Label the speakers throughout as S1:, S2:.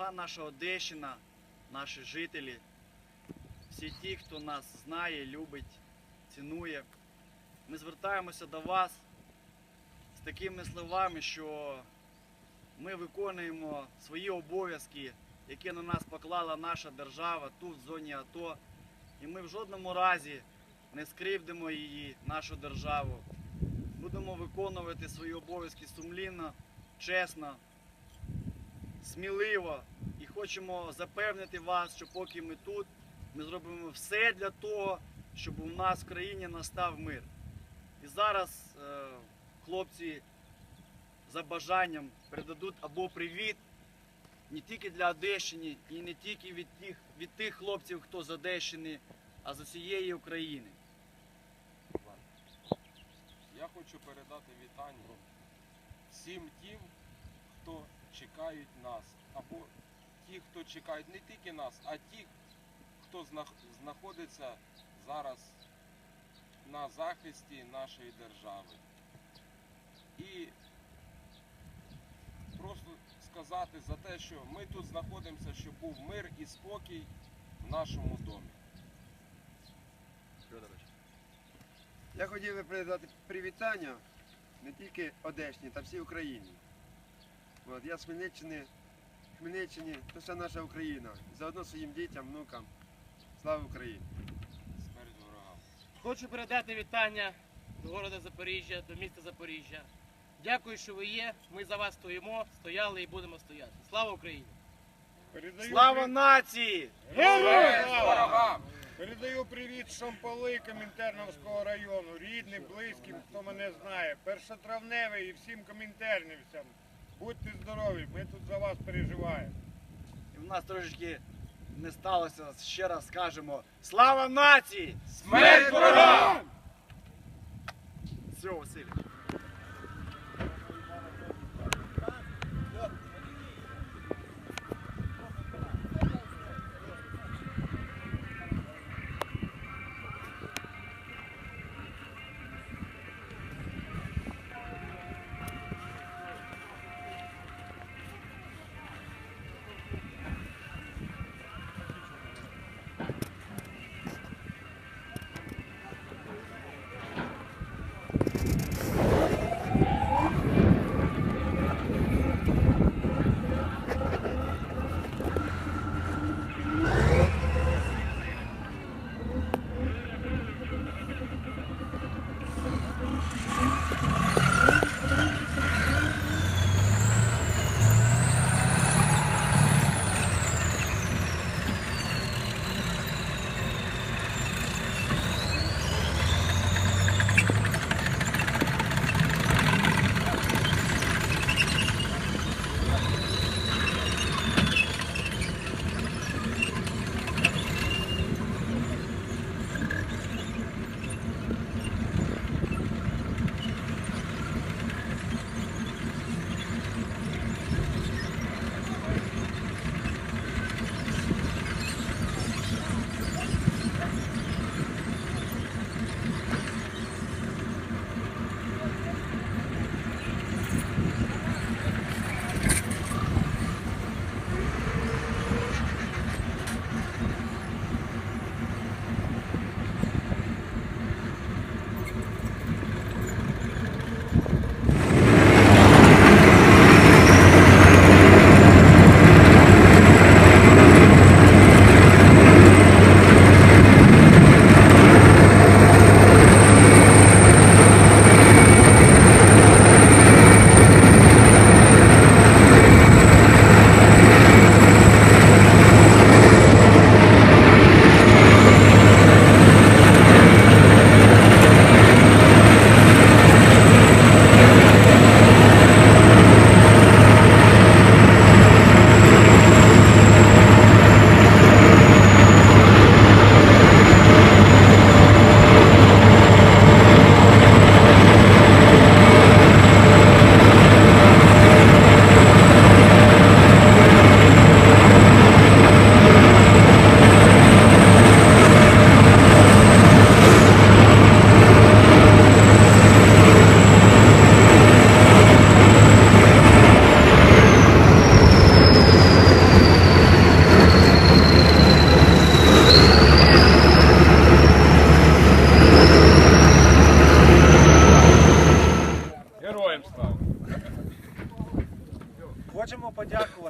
S1: дорога наша Одещина, наші жителі, всі ті, хто нас знає, любить, цінує. Ми звертаємося до вас з такими словами, що ми виконуємо свої обов'язки, які на нас поклала наша держава тут, в зоні АТО. І ми в жодному разі не скривдимо її, нашу державу. Будемо виконувати свої обов'язки сумлінно, чесно, сміливо. І хочемо запевнити вас, що поки ми тут, ми зробимо все для того, щоб у нас в країні настав мир. І зараз е, хлопці за бажанням передадуть або привіт не тільки для Одещини і не тільки від тих, від тих хлопців, хто з Одещини, а з усієї України.
S2: Я хочу передати вітання всім тим, хто чекають нас, або ті, хто чекають не тільки нас, а ті, хто знаходиться зараз на захисті нашої держави. І просто сказати за те, що ми тут знаходимося, щоб був мир і спокій в нашому домі.
S3: Я хотів би передати привітання не тільки Одещині та всій Україні. От, я з Хмельниччини, Хмельниччині, це вся наша Україна. Заодно своїм дітям, внукам. Слава Україні!
S2: Смерть ворогам.
S4: Хочу передати вітання до города Запоріжжя, до міста Запоріжжя. Дякую, що ви є. Ми за вас стоїмо, стояли і будемо стояти. Слава Україні!
S5: Передаю
S1: Слава нації!
S5: Героям
S2: ворогам!
S5: Передаю привіт Шампали Комінтерновського району, рідним, близьким, хто мене знає. Першотравневий і всім комінтернівцям. Будьте здорові, ми тут за вас переживаємо.
S1: І в нас трошечки не сталося. Ще раз скажемо Слава нації!
S2: Смерть ворогам!
S1: Все, Василь.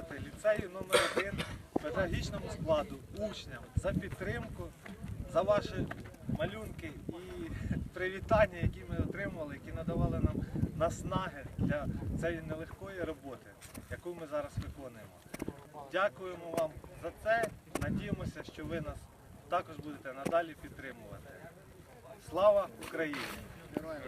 S6: Подякувати ліцею номер 1 педагогічному складу, учням за підтримку, за ваші малюнки і привітання, які ми отримували, які надавали нам наснаги для цієї нелегкої роботи, яку ми зараз виконуємо. Дякуємо вам за це. Надіємося, що ви нас також будете надалі підтримувати. Слава Україні! Героям!